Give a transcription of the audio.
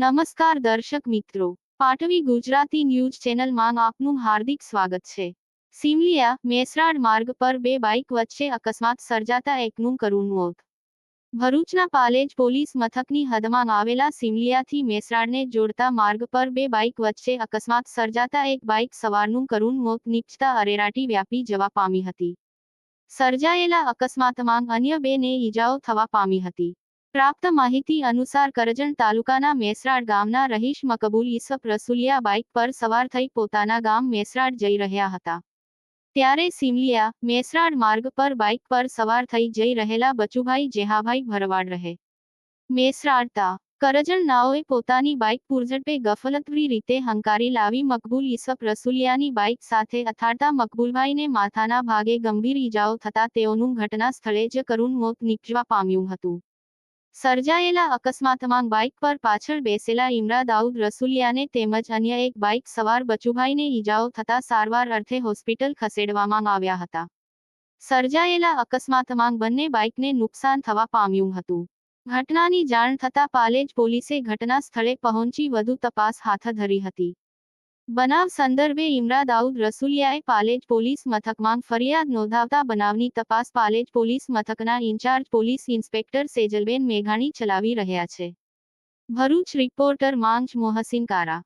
નમસ્કાર દર્શક મિત્રો. પાટવી ગુજરાતી ન્યૂઝ ચેનલમાં આપનું હાર્દિક સ્વાગત છે. સિમલિયા મેસરાડ માર્ગ પર બે બાઇક વચ્ચે અકસ્માત સર્જાતા એકનું કરુણ મોત. ભરૂચના પાલેજ પોલીસ મથકની હદમાં આવેલા સિમલિયાથી મેસરાડને જોડતા માર્ગ પર બે બાઇક વચ્ચે અકસ્માત સર્જાતા એક બાઇક સવારનું કરુણ મોત નીપજતા અરેરાટી વ્યાપી જવા પામી હતી. સર્જાયેલા અકસ્માતમાં અન્ય બેને ઈજાઓ થવા પામી હતી. પ્રાપ્ત માહિતી અનુસાર કરજણ તાલુકાના મેસરાડ ગામના રહીશ મકબૂલ ઈસફ રસુલિયા બાઇક પર સવાર થઈ પોતાના ગામ મેસરાડ જઈ રહ્યા હતા. ત્યારે સિમલિયા મેસરાડ માર્ગ પર બાઇક પર સવાર થઈ જઈ રહેલા બચુભાઈ જેહાભાઈ ભરવાડ રહે. મેસરાડતા કરજણ નાઓએ પોતાની બાઇક પૂરઝડપે ગફલતવી રીતે હંકારી લાવી મકબૂલ ઈસફ રસુલિયાની બાઇક સાથે અથાડતા મકબૂલભાઈને માથાના ભાગે ગંભીર ઈજાઓ થતા તેઓનું ઘટના સ્થળે જ કરુણ મોત નીપજવા પામ્યું હતું. સર્જાયેલા અકસ્માતમાં બાઇક પર પાછળ બેસેલા ઇમરા દાઉદ રસુલિયાને તેમજ અન્ય એક બાઇક સવાર બચુભાઈને ઈજાઓ થતા સારવાર અર્થે હોસ્પિટલ ખસેડવામાં આવ્યા હતા. સર્જાયેલા અકસ્માતમાં બંને બાઇકને નુકસાન થવા પામ્યું હતું. ઘટનાની જાણ થતા પાલેજ પોલીસે ઘટના સ્થળે પહોંચી વધુ તપાસ હાથ ધરી હતી. બનાવ સંદર્ભે ઇમરા દાઉદ રસુલિયાએ પાલેજ પોલીસ મથકમાં ફરિયાદ નોંધાવતા બનાવની તપાસ પાલેજ પોલીસ મથકના ઇન્ચાર્જ પોલીસ ઇન્સ્પેક્ટર સેજલબેન મેઘાણી ચલાવી રહ્યા છે. ભરૂચ રિપોર્ટર માંગ મોહસિન કારા